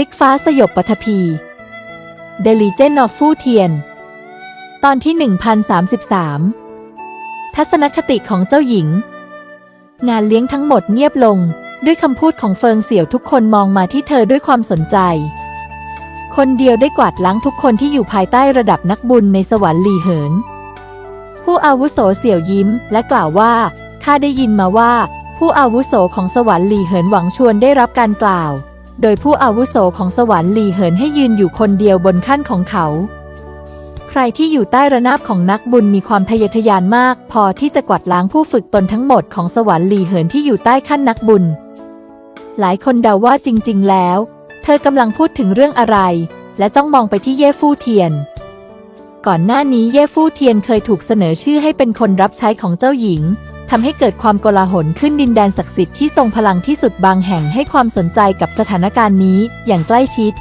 ลิกฟ้าสยบปฐพี The Legend of ฟู่เทียน ตอนที่ 1033 ทัศนคติของเจ้าหญิง งานเลี้ยงทั้งหมดเงียบลง ด้วยคำพูดของเฟิงเสี่ยวทุกคนมองมาที่เธอด้วยความสนใจ คนเดียวได้กวาดล้างทุกคนที่อยู่ภายใต้ระดับนักบุญในสวรรค์หลีเหิน ผู้อาวุโสเสี่ยวยิ้มและกล่าวว่าข้าได้ยินมาว่า ผู้อาวุโสของสวรรค์หลีเหินหวังชวนได้รับการกล่าว โดยผู้อาวุโสของสวรรค์หลีเหินให้ยืนอยู่คนเดียวบนขั้นของเขา ใครที่อยู่ใต้ระนาบของนักบุญมีความทะเยอทะยานมาก พอที่จะกวาดล้างผู้ฝึกตนทั้งหมดของสวรรค์หลีเหินที่อยู่ใต้ขั้นนักบุญ หลายคนเดาว่าจริง ๆ แล้ว เธอกำลังพูดถึงเรื่องอะไร และจ้องมองไปที่เย่ฟู่เทียน ก่อนหน้านี้เย่ฟู่เทียนเคยถูกเสนอชื่อให้เป็นคนรับใช้ของเจ้าหญิง ทำให้เกิดความโกลาหลขึ้นดินแดนศักดิ์สิทธิ์ที่ทรงพลังที่สุดบางแห่งให้ความสนใจกับสถานการณ์นี้อย่างใกล้ชิด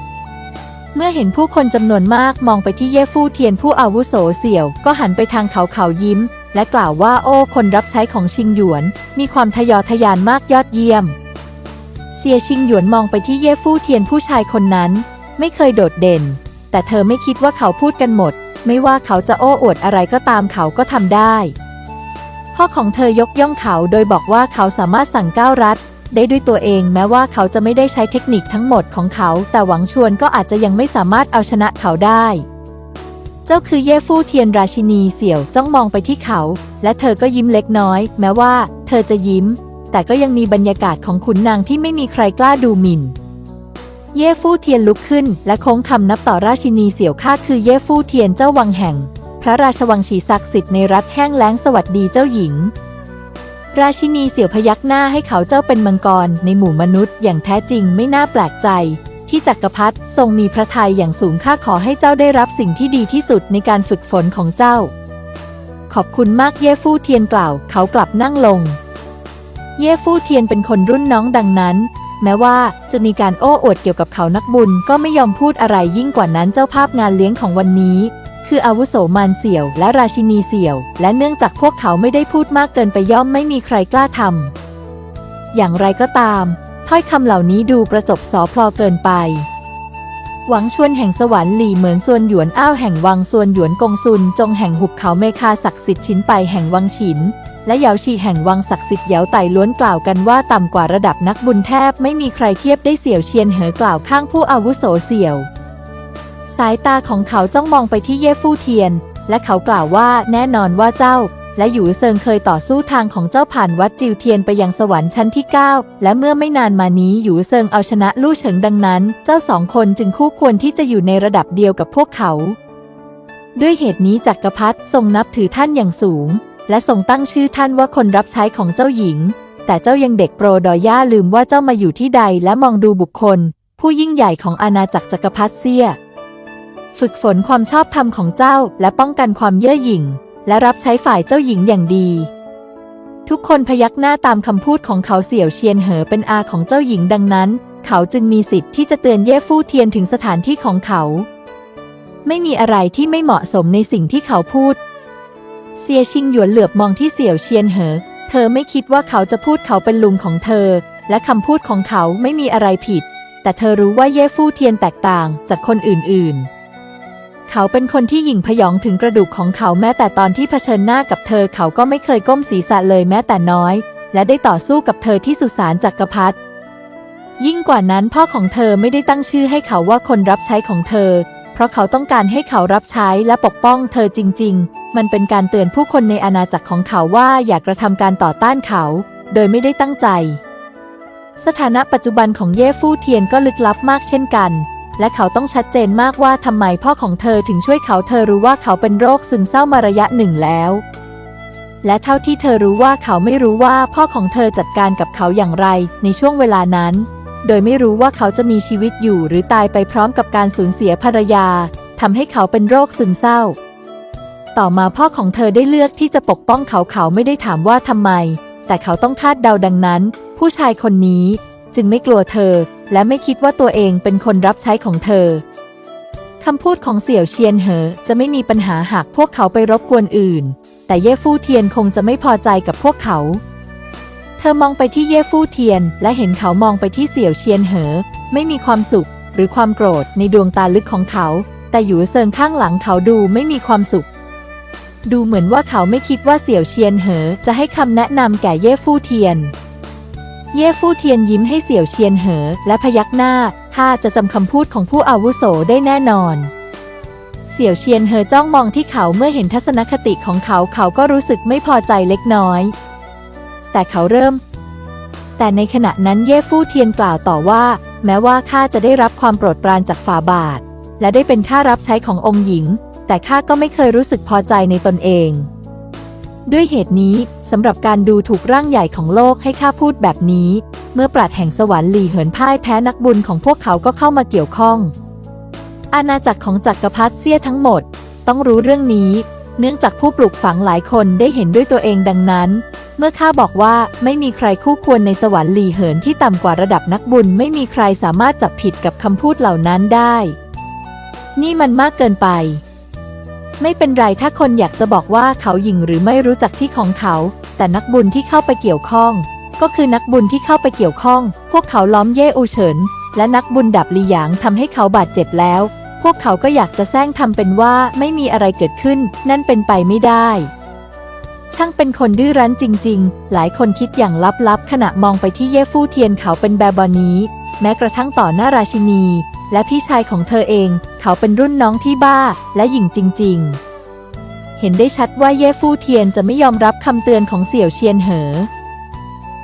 เมื่อเห็นผู้คนจำนวนมากมองไปที่เย่ฟู่เทียนผู้อาวุโสเสี่ยว ก็หันไปทางเขาเขายิ้ม และกล่าวว่าโอ้คนรับใช้ของชิงหยวน มีความทะยอทะยานมากยอดเยี่ยมเซียชิงหยวนมองไปที่เย่ฟู่เทียนผู้ชายคนนั้น ไม่เคยโดดเด่น แต่เธอไม่คิดว่าเขาพูดกันหมด ไม่ว่าเขาจะโอ้อวดอะไรก็ตามเขาก็ทำได้ พ่อของเธอยกย่องเขาโดยบอกว่าเขาสามารถสั่งก้าวรัดได้ด้วยตัวเองแม้ว่าเขาจะไม่ได้ใช้เทคนิคทั้งหมดของเขา แต่หวังชวนก็อาจจะยังไม่สามารถเอาชนะเขาได้ เจ้าคือเย่ฟู่เทียนราชินีเสี่ยวจ้องมองไปที่เขา และเธอก็ยิ้มเล็กน้อย แม้ว่า เธอจะยิ้ม แต่ก็ยังมีบรรยากาศของขุนนางที่ไม่มีใครกล้าดูหมิ่น เย่ฟู่เทียนลุกขึ้น และโค้งคำนับต่อราชินีเสี่ยวข้าคือเย่ฟู่เทียนเจ้าวังแห่ง ระราชวังฉีศักดิ์สิทธิ์ในรัฐแห้งแล้งสวัสดีเจ้าหญิง ราชินีเสี่ยวพยักหน้าให้เขาเจ้าเป็นมังกรในหมู่มนุษย์อย่างแท้จริงไม่น่าแปลกใจ ที่จักรพรรดิทรงมีพระทัยอย่างสูงข้าขอให้เจ้าได้รับสิ่งที่ดีที่สุดในการฝึกฝนของเจ้า ขอบคุณมากเย่ฟู่เทียนกล่าว เขากลับนั่งลง เย่ฟู่เทียนเป็นคนรุ่นน้องดังนั้นแม้ว่าจะมีการโอ้อวดเกี่ยวกับเขานักบุญก็ไม่ยอมพูดอะไรยิ่งกว่านั้นเจ้าภาพงานเลี้ยงของวันนี้ คืออาวุโสมารเสี่ยว และราชินีเสี่ยว และเนื่องจากพวกเขาไม่ได้พูดมากเกินไปย่อมไม่มีใครกล้าทำอย่างไรก็ตาม ถ้อยคำเหล่านี้ดูประจบสอพลอเกินไป หวังชวนแห่งสวรรค์หลี่เหมือนส่วนหยวนอ้าวแห่งวังส่วนหยวนกงซุนจงแห่งหุบเขาเมคาศักดิ์สิทธิ์ชินไปแห่งวังฉินและเหยาชีแห่งวังศักดิ์สิทธิ์เหยาไต่ล้วนกล่าวกันว่าต่ำกว่าระดับนักบุญแทบไม่มีใครเทียบได้เสี่ยวเชียนเหอกล่าวข้างผู้อาวุโสเสี่ยว สายตาของเขาจ้องมองไปที่เย่ฟู่เทียน และเขากล่าวว่าแน่นอนว่าเจ้า และหยูเซิงเคยต่อสู้ทางของเจ้าผ่านวัดจิวเทียนไปยังสวรรค์ชั้นที่ 9 และเมื่อไม่นานมานี้หยูเซิงเอาชนะลู่เฉิงดังนั้น เจ้าสองคนจึงคู่ควรที่จะอยู่ในระดับเดียวกับพวกเขา ด้วยเหตุนี้จักรพรรดิทรงนับถือท่านอย่างสูง และทรงตั้งชื่อท่านว่าคนรับใช้ของเจ้าหญิง แต่เจ้ายังเด็กโปรดอย่าลืมว่าเจ้ามาอยู่ที่ใดและมองดูบุคคล ผู้ยิ่งใหญ่ของอาณาจักรจักรพรรดิเซีย ฝึกฝนความชอบธรรมของเจ้าและป้องกันความเย่อหยิ่ง และรับใช้ฝ่ายเจ้าหญิงอย่างดี ทุกคนพยักหน้าตามคำพูดของเขาเสี่ยวเชียนเหอเป็นอาของเจ้าหญิงดังนั้น เขาจึงมีสิทธิ์ที่จะเตือนเย่ฟู่เทียนถึงสถานที่ของเขา ไม่มีอะไรที่ไม่เหมาะสมในสิ่งที่เขาพูด เซียชิงหยวนเหลือบมองที่เสี่ยวเชียนเหอ เธอไม่คิดว่าเขาจะพูดเขาเป็นลุงของเธอ และคำพูดของเขาไม่มีอะไรผิด แต่เธอรู้ว่าเย่ฟู่เทียนแตกต่างจากคนอื่นๆ เขาเป็นคนที่หยิ่งพยองถึงกระดูกของเขาแม้แต่ตอนที่เผชิญหน้ากับเธอ เขาก็ไม่เคยก้มศีรษะเลยแม้แต่น้อย และได้ต่อสู้กับเธอที่สุสานจักรพรรดิยิ่งกว่านั้นพ่อของเธอไม่ได้ตั้งชื่อให้เขาว่าคนรับใช้ของเธอ เพราะเขาต้องการให้เขารับใช้และปกป้องเธอจริง ๆ มันเป็นการเตือนผู้คนในอาณาจักรของเขาว่าอย่ากระทำการต่อต้านเขา โดยไม่ได้ตั้งใจ สถานะปัจจุบันของเย่ฟู่เทียนก็ลึกลับมากเช่นกัน และเขาต้องชัดเจนมากว่าทำไมพ่อของเธอถึงช่วยเขาเธอรู้ว่าเขาเป็นโรคซึมเศร้ามาระยะหนึ่งแล้ว และเท่าที่เธอรู้ว่าเขาไม่รู้ว่าพ่อของเธอจัดการกับเขาอย่างไรในช่วงเวลานั้น โดยไม่รู้ว่าเขาจะมีชีวิตอยู่หรือตายไปพร้อมกับการสูญเสียภรรยาทำให้เขาเป็นโรคซึมเศร้า ต่อมาพ่อของเธอได้เลือกที่จะปกป้องเขาเขาไม่ได้ถามว่าทำไม แต่เขาต้องคาดเดาดังนั้น ผู้ชายคนนี้จึงไม่กลัวเธอ และไม่คิดว่าตัวเองเป็นคนรับใช้ของเธอคำพูดของเสี่ยวเชียนเหอจะไม่มีปัญหาหากพวกเขาไปรบกวนอื่น แต่เย่ฟู่เทียนคงจะไม่พอใจกับพวกเขา เธอมองไปที่เย่ฟู่เทียน และเห็นเขามองไปที่เสี่ยวเชียนเหอ ไม่มีความสุข หรือความโกรธในดวงตาลึกของเขา แต่หยูเซิงข้างหลังเขาดูไม่มีความสุข ดูเหมือนว่าเขาไม่คิดว่าเสี่ยวเชียนเหอ จะให้คำแนะนำแก่เย่ฟู่เทียน เย่ฟู่เทียนยิ้มให้เสี่ยวเชียนเหอ และพยักหน้าถ้าจะจำคำพูดของผู้อาวุโสได้แน่นอน เสี่ยวเชียนเหอจ้องมองที่เขาเมื่อเห็นทัศนคติของเขาเขาก็รู้สึกไม่พอใจเล็กน้อย แต่เขาเริ่ม แต่ในขณะนั้นเย่ฟู่เทียนกล่าวต่อว่า แม้ว่าข้าจะได้รับความโปรดปรานจากฝ่าบาท และได้เป็นข้ารับใช้ขององค์หญิง แต่ข้าก็ไม่เคยรู้สึกพอใจในตนเอง ด้วยเหตุนี้สำหรับการดูถูกร่างใหญ่ของโลกให้ข้าพูดแบบนี้ เมื่อปราดแห่งสวรรค์หลีเหินพ่ายแพ้นักบุญของพวกเขาก็เข้ามาเกี่ยวข้อง อาณาจักรของจักรพรรดิเสี้ยทั้งหมด ต้องรู้เรื่องนี้ เนื่องจากผู้ปลูกฝังหลายคนได้เห็นด้วยตัวเองดังนั้น เมื่อข้าบอกว่าไม่มีใครคู่ควรในสวรรค์หลีเหินที่ต่ำกว่าระดับนักบุญ ไม่มีใครสามารถจับผิดกับคำพูดเหล่านั้นได้ นี่มันมากเกินไป ไม่เป็นไรถ้าคนอยากจะบอกว่าเขาหญิงหรือไม่รู้จักที่ของเขา แต่นักบุญที่เข้าไปเกี่ยวข้อง ก็คือนักบุญที่เข้าไปเกี่ยวข้อง พวกเขาล้อมเย่อูเฉิน และนักบุญดับลีหยางทำให้เขาบาดเจ็บแล้ว พวกเขาก็อยากจะแซงทำเป็นว่าไม่มีอะไรเกิดขึ้น นั่นเป็นไปไม่ได้ ช่างเป็นคนดื้อรั้นจริง ๆ หลายคนคิดอย่างลับๆขณะมองไปที่เย่ฟู่เทียนเขาเป็นแบบนี้ แม้กระทั่งต่อหน้าราชินี และพี่ชายของเธอเอง เขาเป็นรุ่นน้องที่บ้าและหยิ่งจริง ๆ เห็นได้ชัดว่าเย่ฟู่เทียนจะไม่ยอมรับคำเตือนของเสี่ยวเชียนเหอ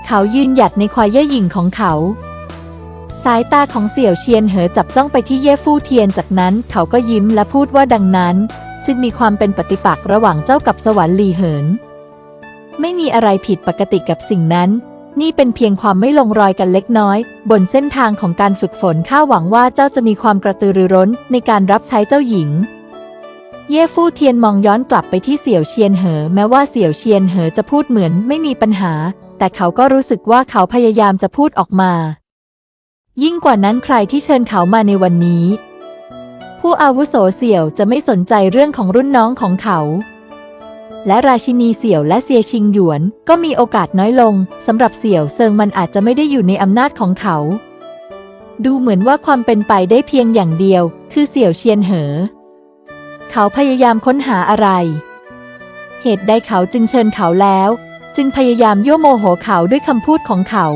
เขายืนหยัดในควายเย่หยิ่งของเขา สายตาของเสี่ยวเชียนเหอจับจ้องไปที่เย่ฟู่เทียนจากนั้นเขาก็ยิ้มและพูดว่าดังนั้น จึงมีความเป็นปฏิปักษ์ระหว่างเจ้ากับสวรรค์ลีเหิน ไม่มีอะไรผิดปกติกับสิ่งนั้น นี่เป็นเพียงความไม่ลงรอยกันเล็กน้อย บนเส้นทางของการฝึกฝนข้าหวังว่าเจ้าจะมีความกระตือรือร้นในการรับใช้เจ้าหญิง เย่ฟู่เทียนมองย้อนกลับไปที่เสี่ยวเชียนเหอ แม้ว่าเสี่ยวเชียนเหอจะพูดเหมือนไม่มีปัญหา แต่เขาก็รู้สึกว่าเขาพยายามจะพูดออกมา ยิ่งกว่านั้นใครที่เชิญเขามาในวันนี้ ผู้อาวุโสเสี่ยวจะไม่สนใจเรื่องของรุ่นน้องของเขา และราชินีเสี่ยวและเซียชิงหยวน ก็มีโอกาสน้อยลงสำหรับเสี่ยวเซิงมันอาจจะไม่ได้อยู่ในอำนาจของเขา ดูเหมือนว่าความเป็นไปได้เพียงอย่างเดียว คือเสี่ยวเชียนเหอ เขาพยายามค้นหาอะไร เหตุใดเขาจึงเชิญเขาแล้ว จึงพยายามยั่วโมโหเขาด้วยคำพูดของเขา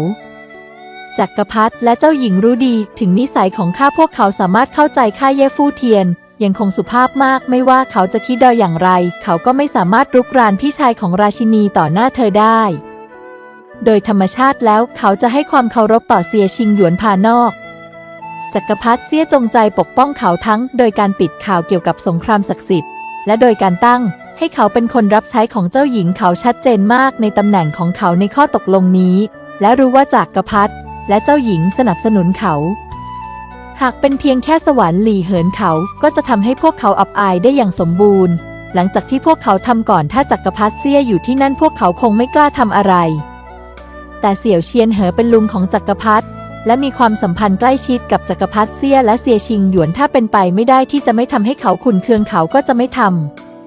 จักรพรรดิและเจ้าหญิงรู้ดีถึงนิสัยของข้าพวกเขาสามารถเข้าใจข้าเย่ฟู่เทียน ยังคงสุภาพมากไม่ว่าเขาจะคิดดอยอย่างไร เขาก็ไม่สามารถรุกรานพี่ชายของราชินีต่อหน้าเธอได้ โดยธรรมชาติแล้วเขาจะให้ความเคารพต่อเซียชิงหยวนภานอก จักรพรรดิเสียจงใจปกป้องเขาทั้ง โดยการปิดข่าวเกี่ยวกับสงครามศักดิ์สิทธิ์ และโดยการตั้งให้เขาเป็นคนรับใช้ของเจ้าหญิงเขาชัดเจนมากในตำแหน่งของเขาในข้อตกลงนี้ และรู้ว่าจักรพรรดิและเจ้าหญิงสนับสนุนเขา หากเป็นเพียงแค่สวรรค์หลีเหินเขาก็จะทำให้พวกเขาอับอายได้อย่างสมบูรณ์ หลังจากที่พวกเขาทำก่อนถ้าจักรพรรดิเซียอยู่ที่นั่นพวกเขาคงไม่กล้าทำอะไร แต่เสี่ยวเชียนเหอเป็นลุงของจักรพรรดิและมีความสัมพันธ์ใกล้ชิดกับจักรพรรดิเซียและเซียชิงหยวนถ้าเป็นไปไม่ได้ที่จะไม่ทำให้เขาขุนเคืองเขาก็จะไม่ท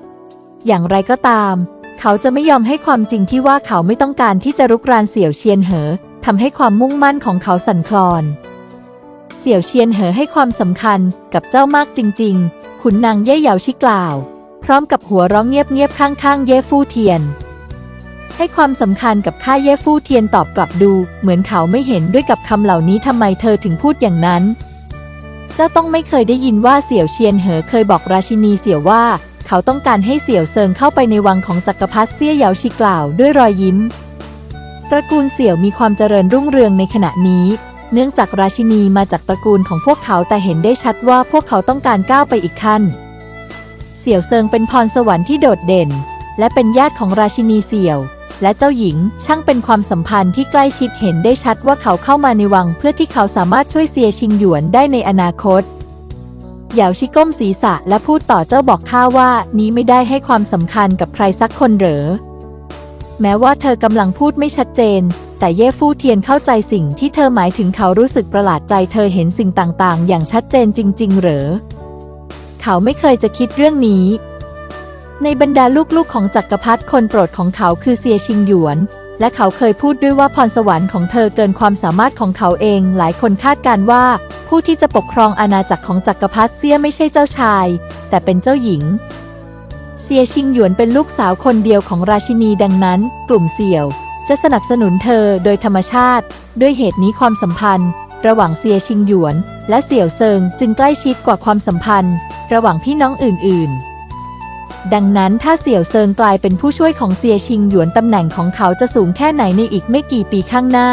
ำอย่างไรก็ตาม เขาจะไม่ยอมให้ความจริงที่ว่าเขาไม่ต้องการที่จะรุกรานเสี่ยวเชียนเหอทำให้ความมุ่งมั่นของเขาสั่นคลอน เสี่ยวเชียนเหอให้ความสำคัญกับเจ้ามากจริง ๆ ขุนนางเย่เหยาชิกล่าว พร้อมกับหัวร้องเงียบๆข้างๆ เย่ฟู่เทียน ให้ความสำคัญกับข้าเย่ฟู่เทียนตอบกลับดู เหมือนเขาไม่เห็นด้วยกับคำเหล่านี้ทำไมเธอถึงพูดอย่างนั้น เจ้าต้องไม่เคยได้ยินว่าเสี่ยวเชียนเหอเคยบอกราชินีเสี่ยวว่า เขาต้องการให้เสี่ยวเซิงเข้าไปในวังของจักรพรรดิเซี่ยเหยาชิกล่าวด้วยรอยยิ้มตระกูลเสี่ยวมีความเจริญรุ่งเรืองในขณะนี้ เนื่องจากราชินีมาจากตระกูลของพวกเขาแต่เห็นได้ชัดว่าพวกเขาต้องการก้าวไปอีกขั้น เสี่ยวเซิงเป็นพรสวรรค์ที่โดดเด่น และเป็นญาติของราชินีเสี่ยว และเจ้าหญิงช่างเป็นความสัมพันธ์ที่ใกล้ชิดเห็นได้ชัดว่าเขาเข้ามาในวังเพื่อที่เขาสามารถช่วยเซียชิงหยวนได้ในอนาคตเหยาชิก้มศีรษะและพูดต่อเจ้าบอกข้าว่านี้ไม่ได้ให้ความสำคัญกับใครสักคนเหรอ แม้ว่าเธอกำลังพูดไม่ชัดเจน แต่เย่ฟู่เทียนเข้าใจสิ่งที่เธอหมายถึงเขารู้สึกประหลาดใจเธอเห็นสิ่งต่างๆ อย่างชัดเจนจริง ๆ เหรอ เขาไม่เคยจะคิดเรื่องนี้ ในบรรดาลูกๆของจักรพรรดิคนโปรดของเขาคือเซียชิงหยวน และเขาเคยพูดด้วยว่าพรสวรรค์ของเธอเกินความสามารถของเขาเอง หลายคนคาดการณ์ว่า ผู้ที่จะปกครองอาณาจักรของจักรพรรดิเซียไม่ใช่เจ้าชาย แต่เป็นเจ้าหญิงเซียชิงหยวนเป็นลูกสาวคนเดียวของราชินีดังนั้น กลุ่มเสี่ยว จะสนับสนุนเธอโดยธรรมชาติ ด้วยเหตุนี้ความสัมพันธ์ ระหว่างเซียชิงหยวน และเสี่ยวเซิงจึงใกล้ชิดกว่าความสัมพันธ์ ระหว่างพี่น้องอื่น ๆ ดังนั้นถ้าเสี่ยวเซิงกลายเป็นผู้ช่วยของเซียชิงหยวนตำแหน่งของเขาจะสูงแค่ไหนในอีกไม่กี่ปีข้างหน้า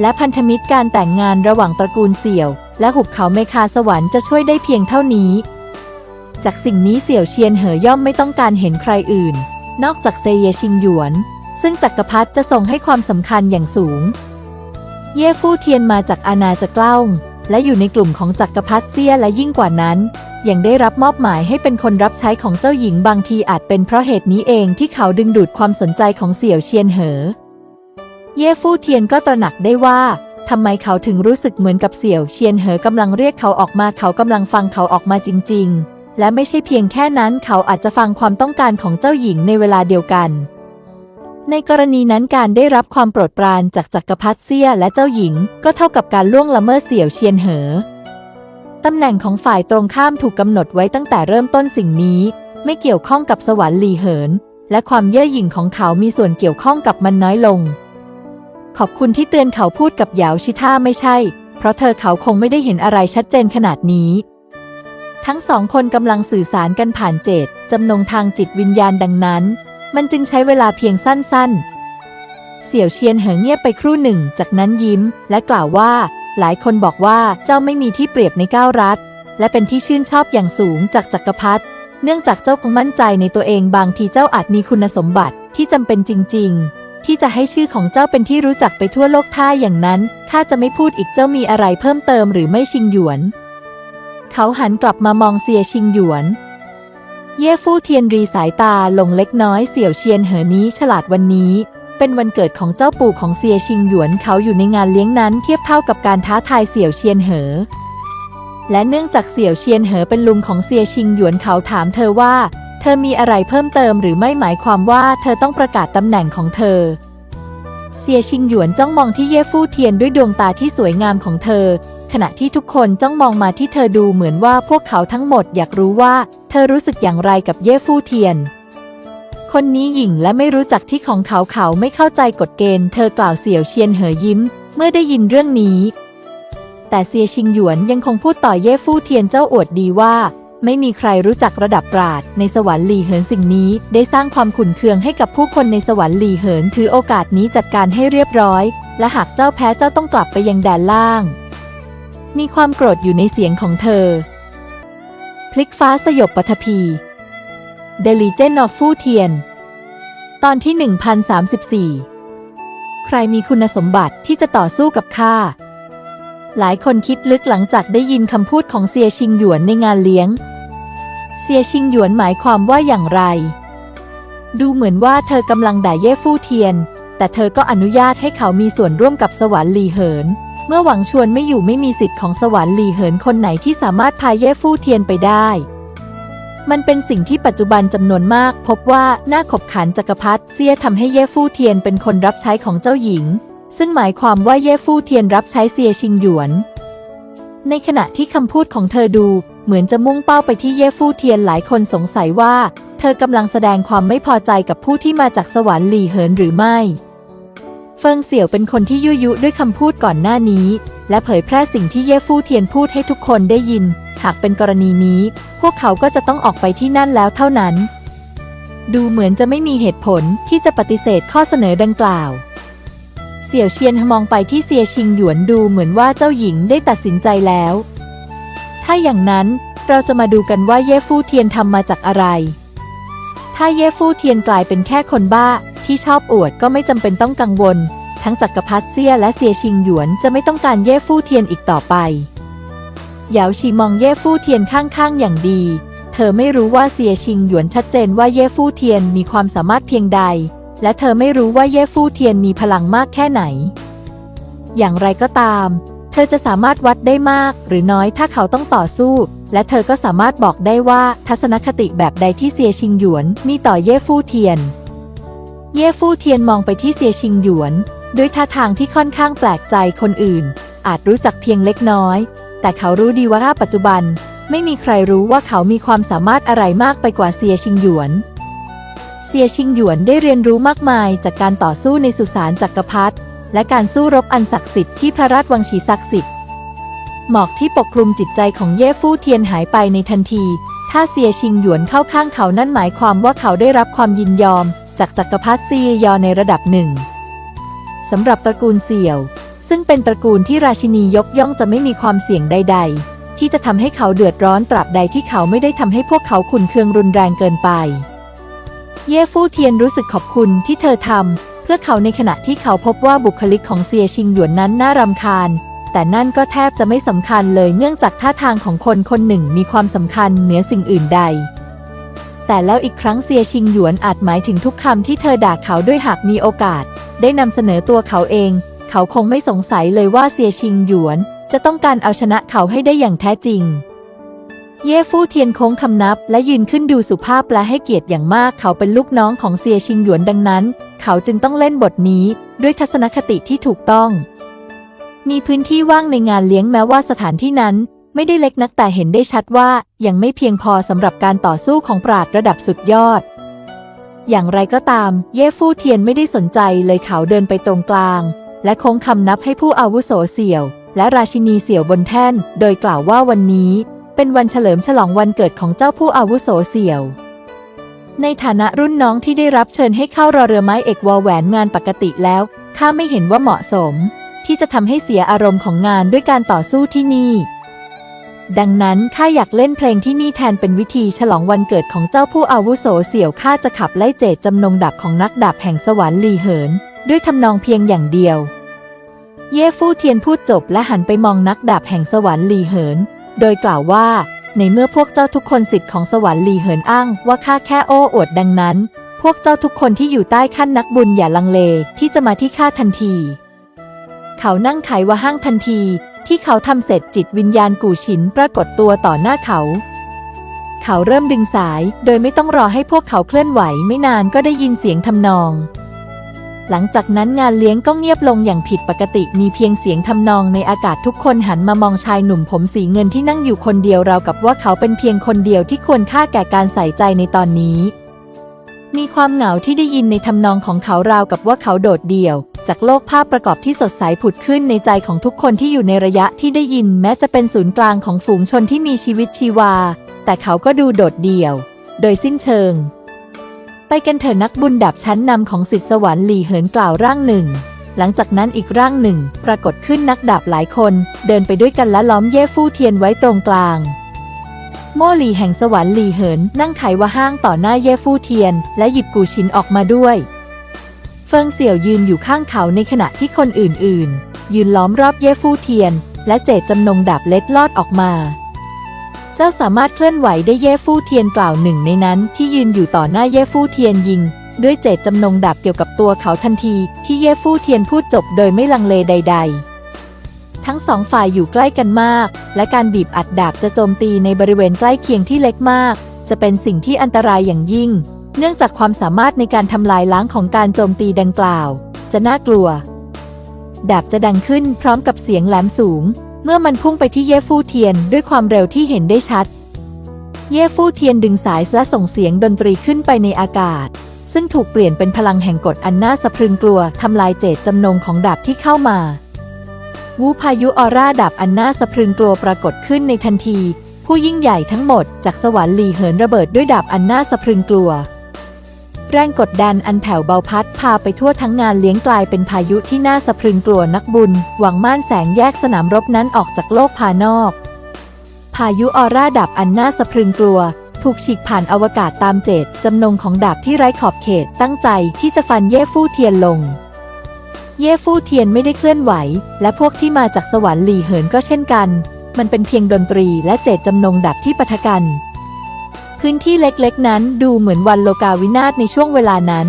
และพันธมิตรการแต่งงานระหว่างตระกูลเสี่ยว และหุบเขาเมคาสวรรค์จะช่วยได้เพียงเท่านี้ จากสิ่งนี้เสี่ยวเชียนเหอย่อมไม่ต้องการเห็นใครอื่น นอกจากเซเยชิงหยวน ซึ่งจักรพรรดิจะทรงให้ความสำคัญอย่างสูง เย่ฟู่เทียนมาจากอาณาจักรเล่าและอยู่ในกลุ่มของจักรพรรดิเซียและยิ่งกว่านั้น ยังได้รับมอบหมายให้เป็นคนรับใช้ของเจ้าหญิงบางทีอาจเป็นเพราะเหตุนี้เองที่เขาดึงดูดความสนใจของเสี่ยวเชียนเหอ เย่ฟู่เทียนก็ตระหนักได้ว่าทำไมเขาถึงรู้สึกเหมือนกับเสี่ยวเชียนเหอกำลังเรียกเขาออกมาเขากำลังฟังเขาออกมาจริง ๆ และไม่ใช่เพียงแค่นั้นเขาอาจจะฟังความต้องการของเจ้าหญิงในเวลาเดียวกัน ในกรณีนั้นการได้รับความโปรดปรานจากจักรพรรดิเซียและเจ้าหญิง ก็เท่ากับการล่วงละเมิดเสี่ยวเชียนเหอ ตำแหน่งของฝ่ายตรงข้ามถูกกำหนดไว้ตั้งแต่เริ่มต้นสิ่งนี้ ไม่เกี่ยวข้องกับสวรรค์หลีเหิน และความเย่อหยิ่งของเขามีส่วนเกี่ยวข้องกับมันน้อยลง ขอบคุณที่เตือนเขาพูดกับหยาวชิท่าไม่ใช่ เพราะเธอเขาคงไม่ได้เห็นอะไรชัดเจนขนาดนี้ ทั้งสองคนกำลังสื่อสารกันผ่านเจตจำนงทางจิตวิญญาณดังนั้น มันจึงใช้เวลาเพียงสั้นๆ เสี่ยวเชียนเหอเงียบไปครู่หนึ่ง จากนั้นยิ้ม และกล่าวว่า หลายคนบอกว่าเจ้าไม่มีที่เปรียบในเก้ารัฐ และเป็นที่ชื่นชอบอย่างสูงจากจักรพรรดิเนื่องจากเจ้าคงมั่นใจในตัวเองบางทีเจ้าอาจมีคุณสมบัติที่จำเป็นจริง ๆ ที่จะให้ชื่อของเจ้าเป็นที่รู้จักไปทั่วโลกท่าอย่างนั้นข้าจะไม่พูดอีกเจ้ามีอะไรเพิ่มเติมหรือไม่ชิงหยวน เขาหันกลับมามองเซียชิงหยวน เย่ฟู่เทียนรีสายตาลงเล็กน้อยเสี่ยวเชียนเหอนี้ฉลาดวันนี้ เป็นวันเกิดของเจ้าปู่ของเซียชิงหยวนเขาอยู่ในงานเลี้ยงนั้นเทียบเท่ากับการท้าทายเสี่ยวเชียนเหอ และเนื่องจากเสี่ยวเชียนเหอเป็นลุงของเซียชิงหยวนเขาถามเธอว่า เธอมีอะไรเพิ่มเติมหรือไม่หมายความว่าเธอต้องประกาศตำแหน่งของเธอเซียชิงหยวนจ้องมองที่เย่ฟู่เทียนด้วยดวงตาที่สวยงามของเธอ ขณะที่ทุกคนจ้องมองมาที่เธอดูเหมือนว่าพวกเขาทั้งหมดอยากรู้ว่า เธอรู้สึกอย่างไรกับเย่ฟู่เทียน คนนี้หยิ่งและไม่รู้จักที่ของเขาเขาไม่เข้าใจกฎเกณฑ์เธอกล่าวเสี่ยวเชียนเหอยิ้ม เมื่อได้ยินเรื่องนี้ แต่เซียชิงหยวนยังคงพูดต่อเย่ฟู่เทียนเจ้าอวดดีว่า ไม่มีใครรู้จักระดับปราดในสวรรค์หลีเหินสิ่งนี้ ได้สร้างความขุ่นเคืองให้กับผู้คนในสวรรค์หลีเหินถือโอกาสนี้จัดการให้เรียบร้อย และหากเจ้าแพ้เจ้าต้องกลับไปยังแดนล่าง มีความโกรธอยู่ในเสียงของเธอ พลิกฟ้าสยบปฐพี The Legend of ฟู่เทียน ตอนที่ 1034 ใครมีคุณสมบัติที่จะต่อสู้กับข้า หลายคนคิดลึกหลังจากได้ยินคำพูดของเซียชิงหยวนในงานเลี้ยง เซียชิงหยวนหมายความว่าอย่างไร ดูเหมือนว่าเธอกำลังด่าเย่ฟู่เทียน แต่เธอก็อนุญาตให้เขามีส่วนร่วมกับสวรรค์ลีเหิน เมื่อหวังชวนไม่อยู่ไม่มีสิทธิ์ของสวรรค์หลีเหินคนไหนที่สามารถพาเย่ฟู่เทียนไปได้ มันเป็นสิ่งที่ปัจจุบันจำนวนมาก พบว่าหน้าขบขันจักรพรรดิเซียทำให้เย่ฟู่เทียนเป็นคนรับใช้ของเจ้าหญิง ซึ่งหมายความว่าเย่ฟู่เทียนรับใช้เซียชิงหยวน ในขณะที่คำพูดของเธอดูเหมือนจะมุ่งเป้าไปที่เย่ฟู่เทียนหลายคนสงสัยว่า เธอกำลังแสดงความไม่พอใจกับผู้ที่มาจากสวรรค์หลีเหินหรือไม่ เฟิงเสี่ยวเป็นคนที่ยุยุด้วยคำพูดก่อนหน้านี้ และเผยแพร่สิ่งที่เย่ฟู่เทียนพูดให้ทุกคนได้ยิน หากเป็นกรณีนี้ พวกเขาก็จะต้องออกไปที่นั่นแล้วเท่านั้น ดูเหมือนจะไม่มีเหตุผลที่จะปฏิเสธข้อเสนอดังกล่าว เสี่ยวเชียนมองไปที่เซียชิงหยวนดูเหมือนว่าเจ้าหญิงได้ตัดสินใจแล้ว ถ้าอย่างนั้นเราจะมาดูกันว่าเย่ฟู่เทียนทำมาจากอะไร ถ้าเย่ฟู่เทียนกลายเป็นแค่คนบ้า ที่ชอบอวดก็ไม่จำเป็นต้องกังวล ทั้งจักรพรรดิเซียและเซียชิงหยวนจะไม่ต้องการเย่ฟู่เทียนอีกต่อไปเหยาชีมองเย่ฟู่เทียนข้างๆ อย่างดี เธอไม่รู้ว่าเซียชิงหยวนชัดเจนว่าเย่ฟู่เทียนมีความสามารถเพียงใด และเธอไม่รู้ว่าเย่ฟู่เทียนมีพลังมากแค่ไหน อย่างไรก็ตาม เธอจะสามารถวัดได้มากหรือน้อยถ้าเขาต้องต่อสู้ และเธอก็สามารถบอกได้ว่าทัศนคติแบบใดที่เซียชิงหยวนมีต่อเย่ฟู่เทียน เย่ฟู่เทียนมองไปที่เซียชิงหยวน ด้วยท่าทางที่ค่อนข้างแปลกใจคนอื่น อาจรู้จักเพียงเล็กน้อย แต่เขารู้ดีว่าปัจจุบัน ไม่มีใครรู้ว่าเขามีความสามารถอะไรมากไปกว่าเซียชิงหยวน เซียชิงหยวนได้เรียนรู้มากมายจากการต่อสู้ในสุสานจักรพรรดิและการสู้รบอันศักดิ์สิทธิ์ที่พระราชวังชีศักดิ์สิทธิ์หมอกที่ปกคลุมจิตใจของเย่ฟู่เทียนหายไปในทันที ถ้าเซียชิงหยวนเข้าข้างเขานั่นหมายความว่าเขาได้รับความยินยอม จากจักรพรรดิซียอในระดับหนึ่งสำหรับตระกูลเสี่ยว ซึ่งเป็นตระกูลที่ราชินียกย่องจะไม่มีความเสี่ยงใด ๆ ที่จะทำให้เขาเดือดร้อนตราบใดที่เขาไม่ได้ทำให้พวกเขาขุนเคืองรุนแรงเกินไป เย่ฟู่เทียนรู้สึกขอบคุณที่เธอทำเพื่อเขาในขณะที่เขาพบว่าบุคลิกของเซียชิงหยวนนั้นน่ารำคาญ แต่นั่นก็แทบจะไม่สำคัญเลยเนื่องจากท่าทางของคนคนหนึ่งมีความสำคัญเหนือสิ่งอื่นใด แต่แล้วอีกครั้งเซียชิงหยวนอาจหมายถึงทุกคำที่เธอด่าเขาด้วยหากมีโอกาส ได้นำเสนอตัวเขาเอง เขาคงไม่สงสัยเลยว่าเซียชิงหยวน จะต้องการเอาชนะเขาให้ได้อย่างแท้จริง เย่ฟู่เทียนโค้งคำนับ และยืนขึ้นดูสุภาพและให้เกียรติอย่างมาก เขาเป็นลูกน้องของเซียชิงหยวนดังนั้น เขาจึงต้องเล่นบทนี้ด้วยทัศนคติที่ถูกต้อง มีพื้นที่ว่างในงานเลี้ยงแม้ว่าสถานที่นั้น ไม่ได้เล็กนักแต่เห็นได้ชัดว่ายังไม่เพียงพอสำหรับการต่อสู้ของปราดระดับสุดยอด อย่างไรก็ตาม เย่ฟู่เทียนไม่ได้สนใจเลยเขาเดินไปตรงกลาง และคงคำนับให้ผู้อาวุโสเสี่ยว และราชินีเสี่ยวบนแท่น โดยกล่าวว่าวันนี้ เป็นวันเฉลิมฉลองวันเกิดของเจ้าผู้อาวุโสเสี่ยว ในฐานะรุ่นน้องที่ได้รับเชิญให้เข้ารอเรือไม้เอกวอแหวนงานปกติแล้วข้าไม่เห็นว่าเหมาะสม ที่จะทำให้เสียอารมณ์ของงานด้วยการต่อสู้ที่นี่ ดังนั้นข้าอยากเล่นเพลงที่นี่แทนเป็นวิธีฉลองวันเกิดของเจ้าผู้อาวุโสเสี่ยวข้าจะขับไล่เจตจำนงดาบของนักดาบแห่งสวรรค์ลีเหิน ด้วยทำนองเพียงอย่างเดียว เย่ฟู่เทียนพูดจบและหันไปมองนักดาบแห่งสวรรค์ลีเหิน โดยกล่าวว่า ในเมื่อพวกเจ้าทุกคนสิทธิ์ของสวรรค์ลีเหินอ้างว่าข้าแค่โอ้อวดดังนั้น พวกเจ้าทุกคนที่อยู่ใต้ขั้นนักบุญอย่าลังเลที่จะมาที่ข้าทันที เขานั่งไขว่าห้างทันที ที่เขาทำเสร็จจิตวิญญาณกู่ฉินปรากฏตัวต่อหน้าเขา เขาเริ่มดึงสายโดยไม่ต้องรอให้พวกเขาเคลื่อนไหวไม่นานก็ได้ยินเสียงทำนอง หลังจากนั้นงานเลี้ยงก็เงียบลงอย่างผิดปกติมีเพียงเสียงทำนองในอากาศทุกคนหันมามองชายหนุ่มผมสีเงินที่นั่งอยู่คนเดียวราวกับว่าเขาเป็นเพียงคนเดียวที่ควรค่าแก่การใส่ใจในตอนนี้ มีความเหงาที่ได้ยินในทำนองของเขาราวกับว่าเขาโดดเดี่ยว จากโลกภาพประกอบที่สดใสผุดขึ้นในใจของทุกคนที่อยู่ในระยะที่ได้ยินแม้จะเป็นศูนย์กลางของฝูงชนที่มีชีวิตชีวา แต่เขาก็ดูโดดเดี่ยว โดยสิ้นเชิง ไปกันเถอะนักบุญดับชั้นนำของสิทธิสวรรค์หลีเหินกล่าวร่างหนึ่ง หลังจากนั้นอีกร่างหนึ่ง ปรากฏขึ้นนักดาบหลายคน เดินไปด้วยกันและล้อมเย่ฟู่เทียนไว้ตรงกลางโมหลีแห่งสวรรค์หลีเหิน นั่งไขว่าห้างต่อหน้าเย่ฟู่เทียน และหยิบกูชินออกมาด้วย ฟิงเสี่ยวยืนอยู่ข้างเขาในขณะที่คนอื่นๆ ยืนล้อมรอบเย่ฟู่เทียน และเจตจำนงดาบเล็ดลอดออกมา เจ้าสามารถเคลื่อนไหวได้เย่ฟู่เทียนกล่าวหนึ่งในนั้น ที่ยืนอยู่ต่อหน้าเย่ฟู่เทียนยิง ด้วยเจตจำนงดาบเกี่ยวกับตัวเขาทันที ที่เย่ฟู่เทียนพูดจบโดยไม่ลังเลใด ๆทั้งสองฝ่ายอยู่ใกล้กันมาก และการบีบอัดดาบจะโจมตีในบริเวณใกล้เคียงที่เล็กมาก จะเป็นสิ่งที่อันตรายอย่างยิ่ง เนื่องจากความสามารถในการทำลายล้างของการโจมตีดังกล่าว จะน่ากลัว ดาบจะดังขึ้นพร้อมกับเสียงแหลมสูง เมื่อมันพุ่งไปที่เย่ฟู่เทียนด้วยความเร็วที่เห็นได้ชัด เย่ฟู่เทียนดึงสายและส่งเสียงดนตรีขึ้นไปในอากาศ ซึ่งถูกเปลี่ยนเป็นพลังแห่งกฎอันน่าสะพรึงกลัวทำลายเจตจำนงของดาบที่เข้ามาวูพายุออร่าดาบอันน่าสะพรึงกลัวปรากฏขึ้นในทันที ผู้ยิ่งใหญ่ทั้งหมดจากสวรรค์หลีเหินระเบิดด้วยดาบอันน่าสะพรึงกลัว แรงกดดันอันแผ่วเบาพัดพาไปทั่วทั้งงานเลี้ยงกลายเป็นพายุที่น่าสะพรึงกลัวนักบุญ หวังม่านแสงแยกสนามรบนั้นออกจากโลกภายนอก พายุออร่าดับอันน่าสะพรึงกลัว ถูกฉีกผ่านอวกาศตามเจตจำนงของดาบที่ไร้ขอบเขตตั้งใจที่จะฟันเย่ฟู่เทียนลง เย่ฟู่เทียนไม่ได้เคลื่อนไหว และพวกที่มาจากสวรรค์หลีเหินก็เช่นกัน มันเป็นเพียงดนตรีและเจตจำนงดับที่ปะทะกัน พื้นที่เล็กๆ นั้นดูเหมือนวันโลกาวินาศในช่วงเวลานั้น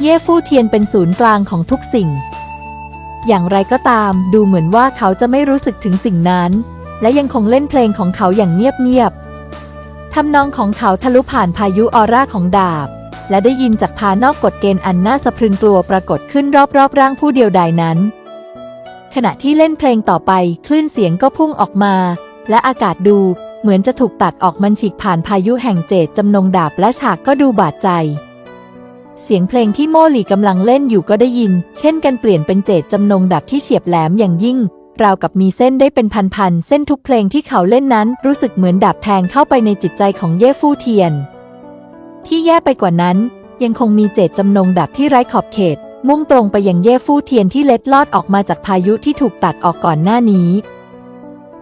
เย่ฟู่เทียนเป็นศูนย์กลางของทุกสิ่ง อย่างไรก็ตามดูเหมือนว่าเขาจะไม่รู้สึกถึงสิ่งนั้น และยังคงเล่นเพลงของเขาอย่างเงียบๆทำนองของเขาทะลุผ่านพายุออร่าของดาบ และได้ยินจากภายนอกกฎเกณฑ์อันน่าสะพรึงกลัวปรากฏขึ้นรอบๆร่างผู้เดียวดายนั้น ขณะที่เล่นเพลงต่อไปคลื่นเสียงก็พุ่งออกมา และอากาศดู เหมือนจะถูกตัดออกมันฉีกผ่านพายุแห่งเจตจำนงดาบและฉากก็ดูบาดใจ เสียงเพลงที่โมหลีกำลังเล่นอยู่ก็ได้ยิน เช่นกันเปลี่ยนเป็นเจตจำนงดาบที่เฉียบแหลมอย่างยิ่ง ราวกับมีเส้นได้เป็นพันๆเส้นทุกเพลงที่เขาเล่นนั้น รู้สึกเหมือนดาบแทงเข้าไปในจิตใจของเย่ฟู่เทียน ที่แย่ไปกว่านั้น ยังคงมีเจตจำนงดาบที่ไร้ขอบเขต มุ่งตรงไปยังเย่ฟู่เทียนที่เล็ดลอดออกมาจากพายุที่ถูกตัดออกก่อนหน้านี้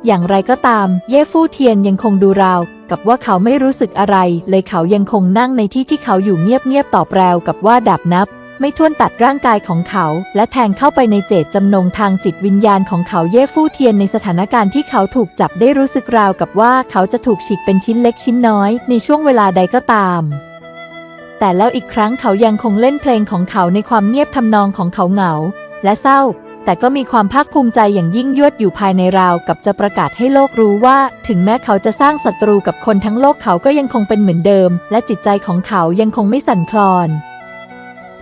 อย่างไรก็ตาม เย่ฟู่เทียนยังคงดูราว กับว่าเขาไม่รู้สึกอะไร เลยเขายังคงนั่งในที่ที่เขาอยู่เงียบๆต่อแปรวกับว่าดาบนับ ไม่ท่วนตัดร่างกายของเขา และแทงเข้าไปในเจตจำนงทางจิตวิญญาณของเขาเย่ฟู่เทียนในสถานการณ์ที่เขาถูกจับได้รู้สึกราวกับว่าเขาจะถูกฉีกเป็นชิ้นเล็กชิ้นน้อย ในช่วงเวลาใดก็ตามแต่แล้วอีกครั้งเขายังคงเล่นเพลงของเขาในความเงียบทำนองของเขาเหงา และเศร้า แต่ก็มีความภาคภูมิใจอย่างยิ่งยวดอยู่ภายในราวกับจะประกาศให้โลกรู้ว่า ถึงแม้เขาจะสร้างศัตรูกับคนทั้งโลกเขาก็ยังคงเป็นเหมือนเดิม และจิตใจของเขายังคงไม่สั่นคลอน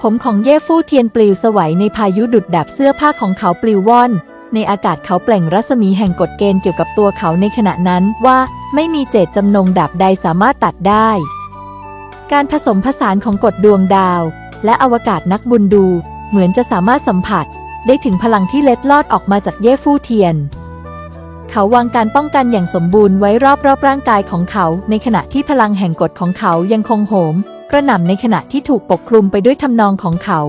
ผมของเย่ฟู่เทียนปลิวสวัยในพายุดุดดาบเสื้อผ้าของเขาปลิวว่อน ในอากาศเขาเปล่งรัศมีแห่งกฎเกณฑ์เกี่ยวกับตัวเขาในขณะนั้นว่าไม่มีเจตจำนงดาบใดสามารถตัดได้ การผสมผสานของกฎดวงดาว และอวกาศนักบุญดู เหมือนจะสามารถสัมผัส ได้ถึงพลังที่เล็ดลอดออกมาจากเย่ฟู่เทียน เขาวางการป้องกันอย่างสมบูรณ์ไว้รอบรอบร่างกายของเขา ในขณะที่พลังแห่งกฎของเขายังคงโหม กระหน่ำในขณะที่ถูกปกคลุมไปด้วยทำนองของเขา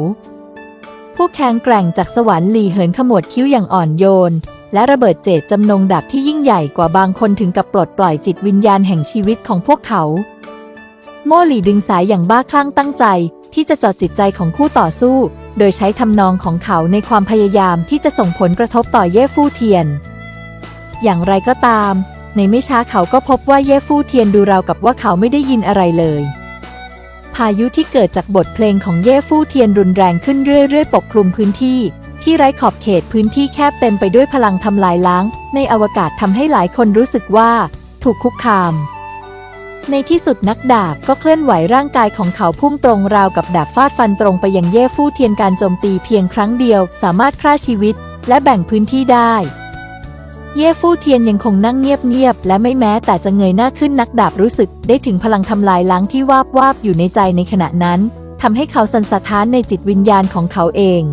ผู้แข็งแกร่งจากสวรรค์หลีเหินขมวดคิ้วอย่างอ่อนโยน และระเบิดเจตจำนงดาบที่ยิ่งใหญ่กว่าบางคนถึงกับปลดปล่อยจิตวิญญาณแห่งชีวิตของพวกเขาโม่หลี่ดึงสายอย่างบ้าคลั่งตั้งใจ ที่จะจาะจิตใจของคู่ต่อสู้ โดยใช้ทำนองของเขาในความพยายามที่จะส่งผลกระทบต่อเย่ฟู่เทียน อย่างไรก็ตาม ในไม่ช้าเขาก็พบว่าเย่ฟู่เทียนดูราวกับว่าเขาไม่ได้ยินอะไรเลยพายุที่เกิดจากบทเพลงของเย่ฟู่เทียนรุนแรงขึ้นเรื่อยๆ ปกคลุมพื้นที่ ที่ไร้ขอบเขตพื้นที่แคบเต็มไปด้วยพลังทำลายล้าง ในอวกาศทำให้หลายคนรู้สึกว่า ถูกคุกคาม ในที่สุดนักดาบก็เคลื่อนไหวร่างกายของเขาพุ่งตรงราวกับดาบฟาดฟันตรงไปยังเย่ฟู่เทียนการโจมตีเพียงครั้งเดียว สามารถฆ่าชีวิต และแบ่งพื้นที่ได้ เย่ฟู่เทียนยังคงนั่งเงียบๆและไม่แม้แต่จะเงยหน้าขึ้นนักดาบรู้สึกได้ถึงพลังทำลายล้างที่วาบวาบอยู่ในใจในขณะนั้นทำให้เขาสันสะท้านในจิตวิญญาณของเขาเอง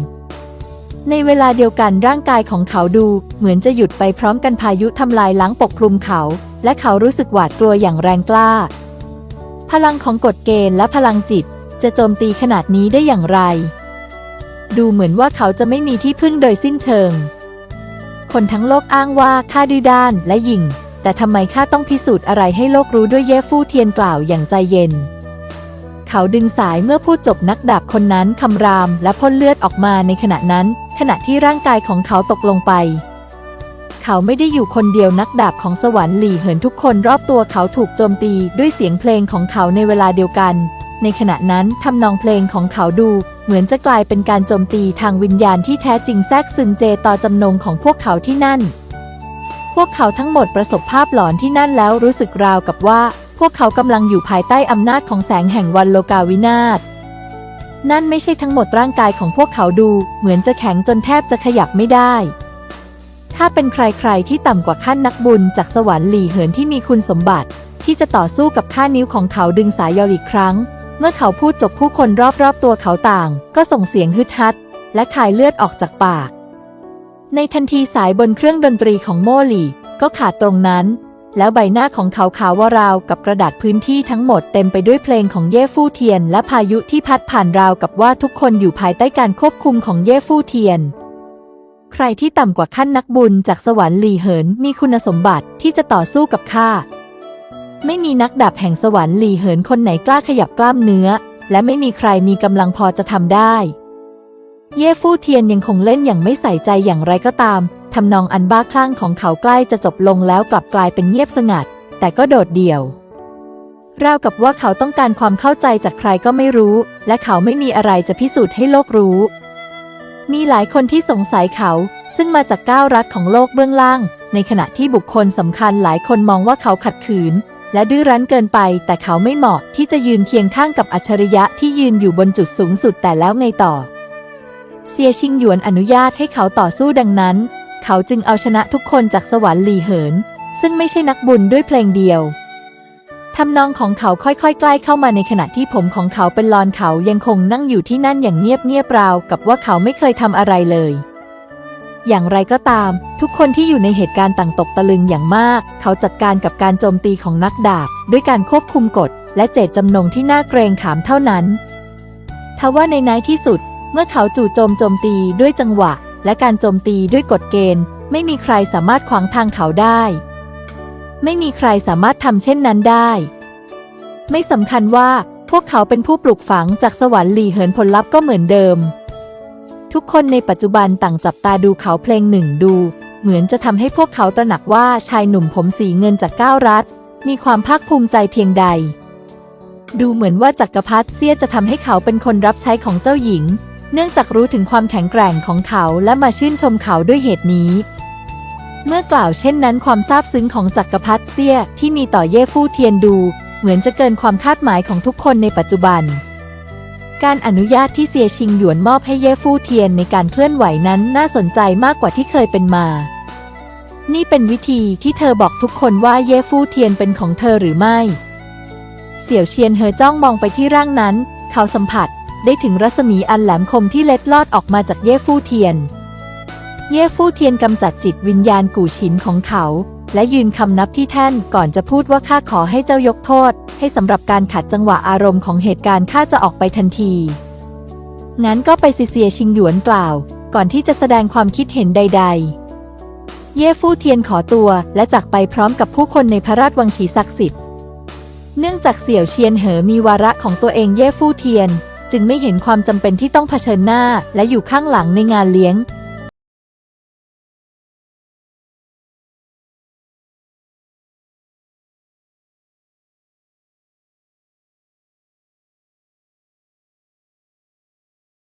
ในเวลาเดียวกันร่างกายของเขาดู เหมือนจะหยุดไปพร้อมกันพายุทำลายล้างปกคลุมเขา และเขารู้สึกหวาดกลัวอย่างแรงกล้า พลังของกฎเกณฑ์และพลังจิตจะโจมตีขนาดนี้ได้อย่างไร ดูเหมือนว่าเขาจะไม่มีที่พึ่งโดยสิ้นเชิง คนทั้งโลกอ้างว่าข้าดื้อด้านและหยิ่ง แต่ทำไมข้าต้องพิสูจน์อะไรให้โลกรู้ด้วยเย่ฟู่เทียนกล่าวอย่างใจเย็น เขาดึงสายเมื่อพูดจบนักดาบคนนั้นคำรามและพ่นเลือดออกมาในขณะนั้น ขณะที่ร่างกายของเขาตกลงไป เขาไม่ได้อยู่คนเดียวนักดาบของสวรรค์หลี่เหินทุกคนรอบตัวเขาถูกโจมตีด้วยเสียงเพลงของเขาในเวลาเดียวกัน ในขณะนั้นทำนองเพลงของเขาดู เหมือนจะกลายเป็นการโจมตีทางวิญญาณที่แท้จริงแทรกซึมเจต่อจำนงของพวกเขาที่นั่น พวกเขาทั้งหมดประสบภาพหลอนที่นั่นแล้วรู้สึกราวกับว่า พวกเขากำลังอยู่ภายใต้อำนาจของแสงแห่งวันโลกาวินาศนั่นไม่ใช่ทั้งหมดร่างกายของพวกเขาดู เหมือนจะแข็งจนแทบจะขยับไม่ได้ ถ้าเป็นใครๆที่ต่ำกว่าขั้นนักบุญจากสวรรค์หลี่เหินที่มีคุณสมบัติ ที่จะต่อสู้กับข้านิ้วของเขาดึงสายยาวอีกครั้ง เมื่อเขาพูดจบผู้คนรอบๆตัวเขาต่าง ก็ส่งเสียงฮึดฮัด และคายเลือดออกจากปาก ในทันทีสายบนเครื่องดนตรีของโมลี่ก็ขาดตรงนั้น แล้วใบหน้าของเขาขาววาราวกับกระดาษพื้นที่ทั้งหมดเต็มไปด้วยเพลงของเย่ฟู่เทียน และพายุที่พัดผ่านราวกับว่าทุกคนอยู่ภายใต้การควบคุมของเย่ฟู่เทียน ใครที่ต่ำกว่าขั้นนักบุญจากสวรรค์หลีเหินมีคุณสมบัติที่จะต่อสู้กับข้า ไม่มีนักดาบแห่งสวรรค์หลีเหินคนไหนกล้าขยับกล้ามเนื้อ และไม่มีใครมีกำลังพอจะทำได้ เย่ฟู่เทียนยังคงเล่นอย่างไม่ใส่ใจอย่างไรก็ตามทำนองอันบ้าคลั่งของเขาใกล้จะจบลงแล้วกลับกลายเป็นเงียบสงัด แต่ก็โดดเดี่ยวราวกับว่าเขาต้องการความเข้าใจจากใครก็ไม่รู้ และเขาไม่มีอะไรจะพิสูจน์ให้โลกรู้ มีหลายคนที่สงสัยเขา ซึ่งมาจากก้าวรัดของโลกเบื้องล่าง ในขณะที่บุคคลสำคัญหลายคนมองว่าเขาขัดขืน และดื้อรั้นเกินไป แต่เขาไม่เหมาะที่จะยืนเคียงข้างกับอัจฉริยะที่ยืนอยู่บนจุดสูงสุดแต่แล้วไงต่อ เซียชิงหยวนอนุญาตให้เขาต่อสู้ดังนั้น เขาจึงเอาชนะทุกคนจากสวรรค์หลีเหิน ซึ่งไม่ใช่นักบุญด้วยเพลงเดียว ทำนองของเขาค่อยๆ ใกล้เข้ามาในขณะที่ผมของเขาเป็นลอนเขายังคงนั่งอยู่ที่นั่นอย่างเงียบๆราว กับว่าเขาไม่เคยทำอะไรเลย อย่างไรก็ตาม ทุกคนที่อยู่ในเหตุการณ์ต่างตกตะลึงอย่างมาก เขาจัดการกับการโจมตีของนักดาบ ด้วยการควบคุมกฎ และเจตจำนงที่น่าเกรงขามเท่านั้นทว่าในในที่สุด เมื่อเขาจู่โจมโจมตีด้วยจังหวะ และการโจมตีด้วยกฎเกณฑ์ ไม่มีใครสามารถขวางทางเขาได้ ไม่มีใครสามารถทำเช่นนั้นได้ ไม่สำคัญว่าพวกเขาเป็นผู้ปลูกฝังจากสวรรค์หลีเหินผลลัพธ์ก็เหมือนเดิม ทุกคนในปัจจุบันต่างจับตาดูเขาเพลงหนึ่งดู เหมือนจะทำให้พวกเขาตระหนักว่าชายหนุ่มผมสีเงินจากก้าวรัฐ มีความภาคภูมิใจเพียงใด ดูเหมือนว่าจักรพรรดิเสียจะทำให้เขาเป็นคนรับใช้ของเจ้าหญิง เนื่องจากรู้ถึงความแข็งแกร่งของเขาและมาชื่นชมเขาด้วยเหตุนี้ เมื่อกล่าวเช่นนั้นความซาบซึ้งของจักรพรรดิเซียที่มีต่อเย่ฟู่เทียนดู เหมือนจะเกินความคาดหมายของทุกคนในปัจจุบัน การอนุญาตที่เซียชิงหยวนมอบให้เย่ฟู่เทียนในการเคลื่อนไหวนั้นน่าสนใจมากกว่าที่เคยเป็นมา นี่เป็นวิธีที่เธอบอกทุกคนว่าเย่ฟู่เทียนเป็นของเธอหรือไม่ เสี่ยวเชียนเฮอจ้องมองไปที่ร่างนั้น เขาสัมผัสได้ถึงรัศมีอันแหลมคมที่เล็ดลอดออกมาจากเย่ฟู่เทียน เย่ฟู่เทียนกำจัดจิตวิญญาณกู่ฉินของเขา และยืนคำนับที่แท่นก่อนจะพูดว่าข้าขอให้เจ้ายกโทษ ให้สำหรับการขัดจังหวะอารมณ์ของเหตุการณ์ข้าจะออกไปทันทีงั้นก็ไปซิเซียชิงหยวนกล่าว ก่อนที่จะแสดงความคิดเห็นใด ๆ เย่ฟู่เทียนขอตัวและจากไปพร้อมกับผู้คนในพระราชวังฉีศักดิ์สิทธิ์ เนื่องจากเสี่ยวเชียนเหอมีวาระของตัวเองเย่ฟู่เทียน จึงไม่เห็นความจำเป็นที่ต้องเผชิญหน้าและอยู่ข้างหลังในงานเลี้ยง